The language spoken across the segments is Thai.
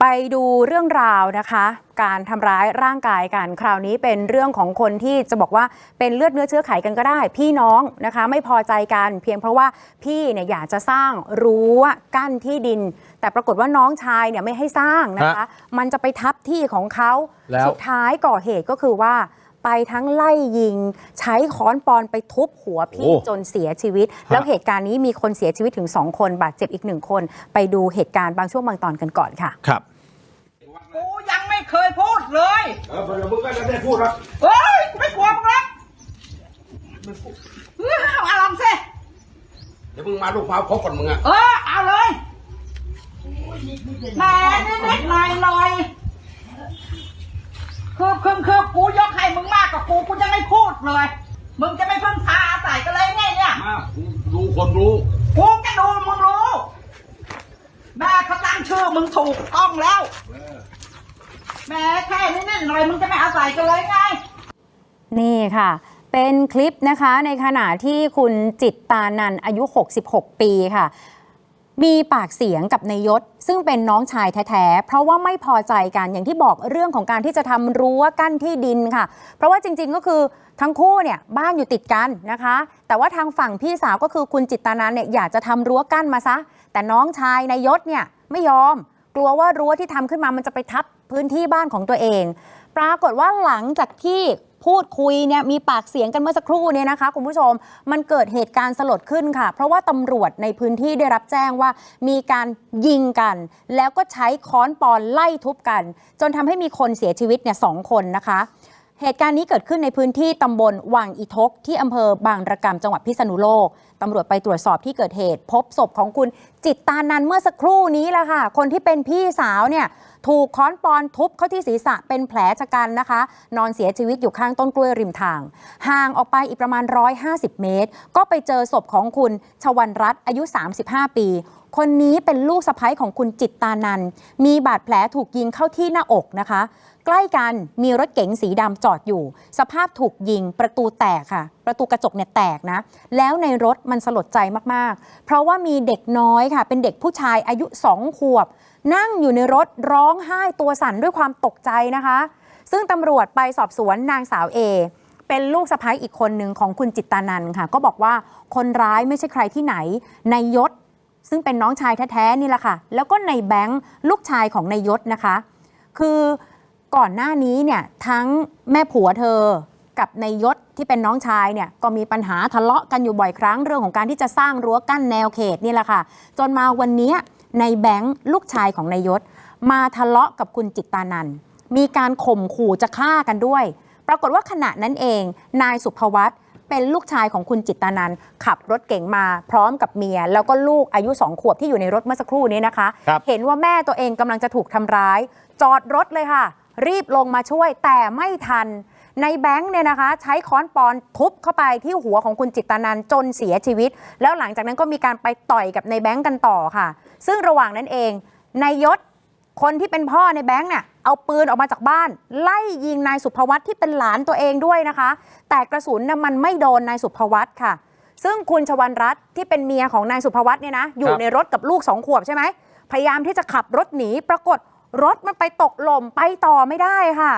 ไปดูเรื่องราวนะคะ การทำร้ายร่างกายกันคราวนี้เป็นเรื่องของคนที่จะบอกว่าเป็นเลือดเนื้อเชื้อไขกันก็ได้ พี่น้องนะคะไม่พอใจกันเพียงเพราะว่าพี่เนี่ยอยากจะสร้างรั้วกั้นที่ดิน แต่ปรากฏว่าน้องชายเนี่ยไม่ให้สร้างนะคะ มันจะไปทับที่ของเขาแล้วสุดท้ายก่อเหตุก็คือว่า ไปทั้งไล่ยิง ใช้ค้อนปอนไปทุบหัวพี่โอ้จนเสียชีวิต แล้วเหตุการณ์นี้มีคนเสียชีวิตถึง 2 คนบาดเจ็บอีกหนึ่งคน ไปดูเหตุการณ์บางช่วงบางตอนกันก่อนค่ะ ครับ กูยังไม่เคยพูดเลย เออเดี๋ยวมึงก็จะได้พูดแล้วเฮ้ย กูไม่กลัวมึงหรอกเออเอาอารมณ์สิเดี๋ยวมึงมาลูกมาพบก่อนมึงอะเออ เอาเลยแหมนิดๆหน่อยหน่อยๆ คือคือคือกูยกให้มึงมากกว่ากูกูจะไม่พูดเลย มึงจะไม่พึ่งพาอาศัยกันเลยไงเนี่ย มากูดูคนรู้ กูจะดูมึงรู้แม่เขาตั้งชื่อมึงถูกต้องแล้วแหม่แค่นิดๆหน่อยๆมึงจะไม่อาศัยกันเลยไง นี่ค่ะ เป็นคลิปนะคะในขณะที่คุณจิตตานันอายุ 66 ปีค่ะ มีปากเสียงกับนายยศ ซึ่งเป็นน้องชายแท้ๆ เพราะว่าไม่พอใจกันอย่างที่บอกเรื่องของการที่จะทำรั้วกั้นที่ดินค่ะ เพราะว่าจริงๆก็คือทั้งคู่เนี่ยบ้านอยู่ติดกันนะคะ แต่ว่าทางฝั่งพี่สาวก็คือคุณจิตตานันเนี่ยอยากจะทำรั้วกั้นมาซะ แต่น้องชายนายยศเนี่ยไม่ยอม กลัวว่ารั้วที่ทำขึ้นมามันจะไปทับพื้นที่บ้านของตัวเอง ปรากฏว่าหลังจากที่ พูดคุยเนี่ยมีปากเสียงกันเมื่อสักครู่เนี่ยนะคะคุณผู้ชมมันเกิดเหตุการณ์สลดขึ้นค่ะ เพราะว่าตำรวจในพื้นที่ได้รับแจ้งว่ามีการยิงกัน แล้วก็ใช้ค้อนปอนไล่ทุบกัน จนทำให้มีคนเสียชีวิตเนี่ยสองคนนะคะ เหตุการณ์นี้เกิดขึ้นในพื้นที่ตำบลวังอีทก ที่อำเภอบางระกำจังหวัดพิษณุโลกตำรวจไปตรวจสอบที่เกิดเหตุ พบศพของคุณจิตตานันเมื่อสักครู่นี้แหละค่ะ คนที่เป็นพี่สาวเนี่ยถูกค้อนปอนทุบเข้าที่ศีรษะเป็นแผลชะกันนะคะ นอนเสียชีวิตอยู่ข้างต้นกล้วยริมทาง ห่างออกไปอีกประมาณ 150 เมตร ก็ไปเจอศพของคุณชวันรัตน์อายุ 35 ปี คนนี้เป็นลูกสะใภ้ของคุณจิตตานัน มีบาดแผลถูกยิงเข้าที่หน้าอกนะคะ ใกล้กันมีรถเก๋งสีดำจอดอยู่ สภาพถูกยิงประตูแตกค่ะ ประตูกระจกเนี่ยแตกนะ แล้วในรถมันสลดใจมากๆ เพราะว่ามีเด็กน้อยค่ะ เป็นเด็กผู้ชายอายุสองขวบ นั่งอยู่ในรถร้องไห้ตัวสั่นด้วยความตกใจนะคะ ซึ่งตำรวจไปสอบสวนนางสาวเอเป็นลูกสะใภ้อีกคนหนึ่งของคุณจิตตานันค่ะ ก็บอกว่าคนร้ายไม่ใช่ใครที่ไหน ในายยศ ซึ่งเป็นน้องชายแท้ๆนี่แหละค่ะ แล้วก็ในแบงค์ลูกชายของนายยศนะคะ คือก่อนหน้านี้เนี่ยทั้งแม่ผัวเธอกับนายยศที่เป็นน้องชายเนี่ยก็มีปัญหาทะเลาะกันอยู่บ่อยครั้งเรื่องของการที่จะสร้างรั้วกั้นแนวเขตนี่แหละค่ะ จนมาวันนี้ในแบงค์ลูกชายของนายยศ มาทะเลาะกับคุณจิตตานันมีการข่มขู่จะฆ่ากันด้วย ปรากฏว่าขณะนั้นเอง นายสุภวัต เป็นลูกชายของคุณจิตตานันขับรถเก๋งมาพร้อมกับเมีย แล้วก็ลูกอายุสองขวบที่อยู่ในรถเมื่อสักครู่นี้นะคะครับเห็นว่าแม่ตัวเองกำลังจะถูกทำร้าย จอดรถเลยค่ะ รีบลงมาช่วยแต่ไม่ทัน ในแบงค์เนี่ยนะคะ ใช้ค้อนปอนทุบเข้าไปที่หัวของคุณจิตตานันจนเสียชีวิต แล้วหลังจากนั้นก็มีการไปต่อยกับในแบงค์กันต่อค่ะ ซึ่งระหว่างนั้นเองนายยศ คนที่เป็นพ่อในแบงค์เนี่ยเอาปืนออกมาจากบ้าน ไล่ยิงนายสุภวัตที่เป็นหลานตัวเองด้วยนะคะ แต่กระสุนน่ะมันไม่โดนนายสุภวัตค่ะ ซึ่งคุณชวันรัตน์ที่เป็นเมียของนายสุภวัตเนี่ยนะ อยู่ในรถกับลูกสองขวบใช่ไหมพยายามที่จะขับรถหนีปรากฏรถมันไปตกหล่มไปต่อไม่ได้ค่ะ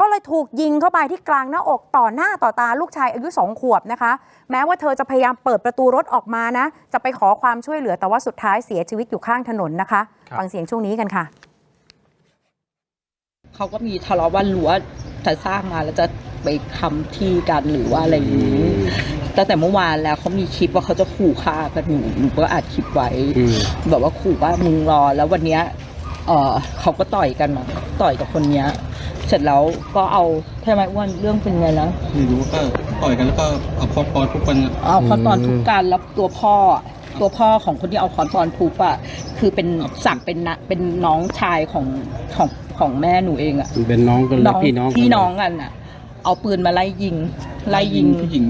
ก็เลยถูกยิงเข้าไปที่กลางหน้าอกต่อหน้าต่อตาลูกชายอายุสองขวบนะคะ แม้ว่าเธอจะพยายามเปิดประตูรถออกมานะ จะไปขอความช่วยเหลือแต่ว่าสุดท้ายเสียชีวิตอยู่ข้างถนนนะคะครับฟังเสียงช่วงนี้กันค่ะ เขาก็มีทะเลาะว่ารั้วจะสร้างมาแล้วจะไปคำที่กันหรือว่าอะไรอย่างนี้ตั้งแต่เมื่อวานแล้วเขามีคลิปว่าเขาจะขู่ฆ่ากันหนูหนูก็อัดคลิปไว้อืมแบบว่าขู่ว่ามึงรอแล้ววันเนี้ยเออเขาก็ต่อยกันมาต่อยกับคนเนี้ย เสร็จแล้วก็เอาใช่ไหมอ้วนเรื่องเป็นไงนะไม่รู้ก็ต่อยกันแล้วก็เอาคอนปอนทุกคนอะเอาค้อนปอนทุบกันแล้วตัวพ่ออะ ตัวพ่อของคนที่เอาค้อนปอนทุบอะคือเป็นสั่งเป็นนะเป็นน้องชายของของของแม่หนูเองอะเป็นน้องกันเลยพี่น้องกัพี่น้องกันอะเอาปืนมาไล่ยิง ไล่ยิงผู้หญิง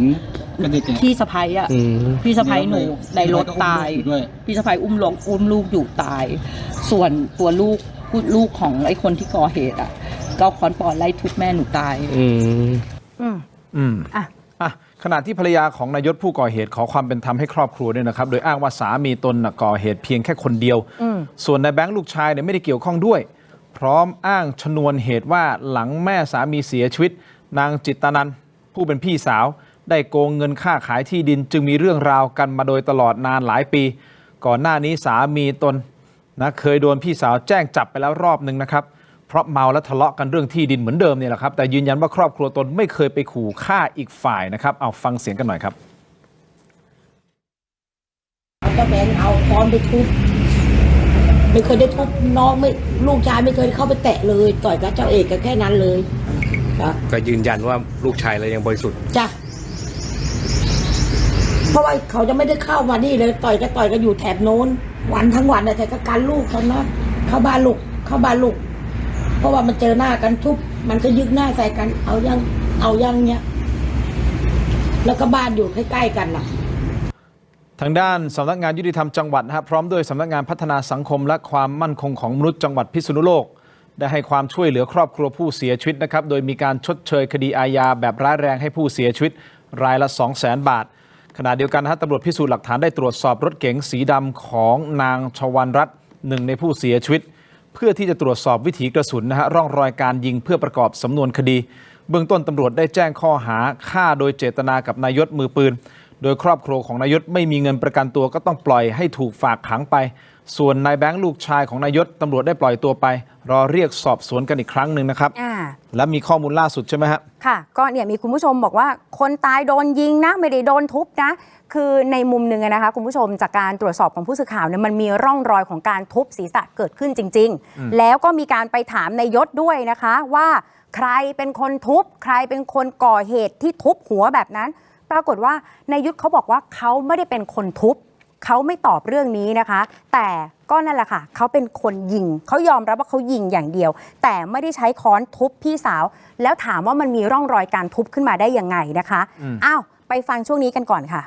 กระเด็กเนี่ยพี่สะพ้ายอะอืมพี่สะพ้ายหนูในรถตายอยู่ด้วย พี่สะพ้ายอุ้มลงอุ้มลูกอยู่ตาย ส่วนตัวลูกลูกของไอ้คนที่ก่อเหตุอะก็เอาค้อนปอนไล่ทุบแม่หนูตาย อืม อืม อืม อะ อะ ขณะที่ภรรยาของนายศผู้ก่อเหตุขอความเป็นธรรมให้ครอบครัวด้วยนะครับ โดยอ้างว่าสามีตนน่ะก่อเหตุเพียงแค่คนเดียว ส่วนนายแบงค์ลูกชายเนี่ยไม่ได้เกี่ยวข้องด้วย พร้อมอ้างชนวนเหตุว่าหลังแม่สามีเสียชีวิต นางจิตตานันผู้เป็นพี่สาว ได้โกงเงินค่าขายที่ดิน จึงมีเรื่องราวกันมาโดยตลอดนานหลายปี ก่อนหน้านี้สามีตนนะเคยโดนพี่สาวแจ้งจับไปแล้วรอบหนึ่งนะครับ เพราะเมาและทะเลาะกันเรื่องที่ดินเหมือนเดิมเนี่ยแหละครับ แต่ยืนยันว่าครอบครัวตนไม่เคยไปขู่ฆ่าอีกฝ่ายนะครับ เอาฟังเสียงกันหน่อยครับเอาเจ้าแบงค์เอาค้อนไปทุบไม่เคยได้ทุบน้องไม่ลูกชายไม่เคยเข้าไปแตะเลย ต่อยกับเจ้าเอกก็แค่นั้นเลยจ้ะก็ยืนยันว่าลูกชายเรายังบริสุทธิ์จ้ะเพราะว่าเขาจะไม่ได้เข้ามานี่เลย ต่อยก็ต่อยกันอยู่แถบโน้น วันทั้งวันแต่ก็การลูกเขานะเข้าบ้านลูกเข้าบ้านลูก เพราะว่ามันเจอหน้ากันทุบมันก็ยึกหน้าใส่กัน เอายังเอายังเนี้ยแล้วก็บ้านอยู่ใกล้ๆกันน่ะทางด้านสำนักงานยุติธรรมจังหวัดนะครับพร้อมด้วยสำนักงานพัฒนาสังคมและความมั่นคงของมนุษย์จังหวัดพิษณุโลก ได้ให้ความช่วยเหลือครอบครัวผู้เสียชีวิตนะครับโดยมีการชดเชยคดีอาญาแบบร้ายแรงให้ผู้เสียชีวิต รายละ 2 0 0 0 0 0 บาท ขณะเดียวกันนะฮะตำรวจพิสูจน์หลักฐานได้ตรวจสอบรถเก๋งสีดำของนางชวันรัตน์หนึ่งในผู้เสียชีวิต เพื่อที่จะตรวจสอบวิถีกระสุนนะฮะร่องรอยการยิงเพื่อประกอบสำนวนคดี เบื้องต้นตำรวจได้แจ้งข้อหาฆ่าโดยเจตนากับนายศมือปืน โดยครอบครัวของนายศไม่มีเงินประกันตัวก็ต้องปล่อยให้ถูกฝากขังไป ส่วนนายแบงค์ลูกชายของนายศตำรวจได้ปล่อยตัวไป รอเรียกสอบสวนกันอีกครั้งหนึ่งนะครับ อ่า และมีข้อมูลล่าสุดใช่ไหมฮะ ค่ะ ก็เนี่ยมีคุณผู้ชมบอกว่าคนตายโดนยิงนะ ไม่ได้โดนทุบนะ คือในมุมหนึ่งอะนะคะ คุณผู้ชมจากการตรวจสอบของผู้สื่อข่าวเนี่ยมันมีร่องรอยของการทุบศีรษะเกิดขึ้นจริง ๆ แล้วก็มีการไปถามในายศด้วยนะคะว่าใครเป็นคนทุบ ใครเป็นคนก่อเหตุที่ทุบหัวแบบนั้น ปรากฏว่านายยุทธเขาบอกว่าเขาไม่ได้เป็นคนทุบ เขาไม่ตอบเรื่องนี้นะคะ แต่ก็นั่นแหละค่ะเขาเป็นคนยิงเขายอมรับว่าเขายิงอย่างเดียว แต่ไม่ได้ใช้ค้อนทุบพี่สาว แล้วถามว่ามันมีร่องรอยการทุบขึ้นมาได้ยังไงนะคะอ้าวไปฟังช่วงนี้กันก่อนค่ะ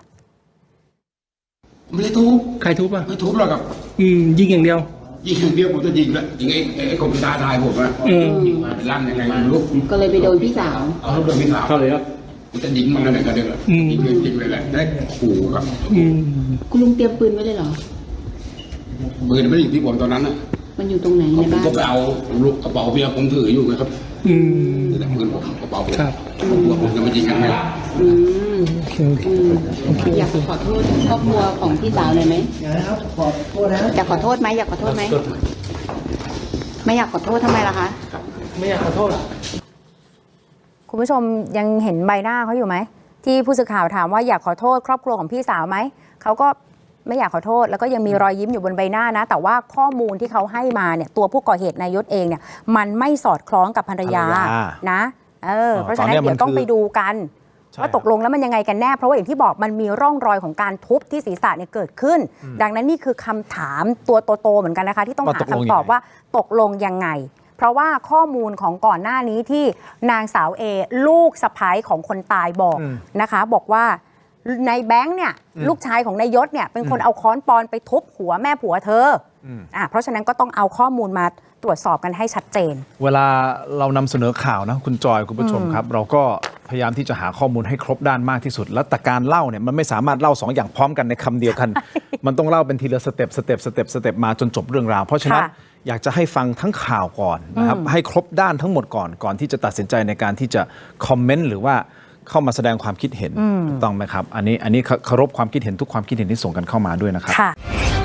ไม่ได้ทุบใครทุบอะไม่ทุบหรอกครับอืมยิงอย่างเดียวยิงอย่างเดียวผมจะยิงแล้วยิงไอ้ไอ้ไอ้คนที่ท้าทายผมอะอืมเป็นลั่นยังไงไม่รู้ก็เลยไปโดนพี่สาวเอาลูกเดินพี่สาวเข้าเลยครับผม จะยิงมันนั่นแหละก็เดี๋ยวอืมยิงเลยยิงเลยแหละได้ขู่ครับอืมคุณลุงเตรียมปืนไว้เลยเหรอปืนไม่ได้อยู่ที่ผมตอนนั้นน่ะมันอยู่ตรงไหนผในมบ้านก็ไปเอาลูกกระเป๋าเมียผมถืออยู่ไงครับ อืมแต่ปืนผมกระเป๋าผมครับผมกลัวผมจะมายิงกันไงอืมโอเคโอเคอืมอยากขอโทษครอบครัวของพี่สาวเลยไหมอยากขอโทษนะอยากขอโทษไหมอยากขอโทษไหมไม่อยากขอโทษทำไมล่ะคะ คุณผู้ชมยังเห็นใบหน้าเขาอยู่ไหม ที่ผู้สื่อข่าวถามว่าอยากขอโทษ ครอบครัวของพี่สาวไหม เขาก็ไม่อยากขอโทษ แล้วก็ยังมีรอยยิ้มอยู่บนใบหน้านะ แต่ว่าข้อมูลที่เขาให้มาเนี่ยตัวผู้ก่อเหตุนายยศเองเนี่ยมันไม่สอดคล้องกับภรรยาภรรยา นะเอออ๋อเพราะฉะนั้นตอนเนี้ยมันเดี๋ยวต้องคือไปดูกัน ใช่ว่าตกลงแล้วมันยังไงกันแน่ เพราะว่าอย่างที่บอกมันมีร่องรอยของการทุบที่ศีรษะเนี่ยเกิดขึ้น ดังนั้นนี่คือคำถามตัวโตๆเหมือนกันนะคะ ที่ต้องว่าหาตกลงคำตอบยังไงว่าตกลงยังไง เพราะว่าข้อมูลของก่อนหน้านี้ที่นางสาวเอลูกสะพ้ายของคนตายบอกนะคะ บอกว่าในแบงค์เนี่ยลูกชายของนายยศเนี่ยเป็นคนเอาค้อนปอนไปทุบหัวแม่ผัวเธอ ออะเพราะฉะนั้นก็ต้องเอาข้อมูลมาตรวจสอบกันให้ชัดเจน เวลาเรานำเสนอข่าวนะคุณจอยคุณผู้ชมครับ เราก็พยายามที่จะหาข้อมูลให้ครบด้านมากที่สุด แล้วแต่การเล่าเนี่ยมันไม่สามารถเล่าสองอย่างพร้อมกันในคำเดียวกัน มันต้องเล่าเป็นทีละสเต็ปสเต็ปสเต็ปสเต็ปมาจนจบเรื่องราว เพราะฉะนั้นค่ะอยากจะให้ฟังทั้งข่าวก่อนนะครับให้ครบด้านทั้งหมดก่อนก่อนที่จะตัดสินใจในการที่จะคอมเมนต์หรือว่าเข้ามาแสดงความคิดเห็นถูกต้องไหมครับ อันนี้อันนี้เคารพความคิดเห็นทุกความคิดเห็นที่ส่งกันเข้ามาด้วยนะครับค่ะท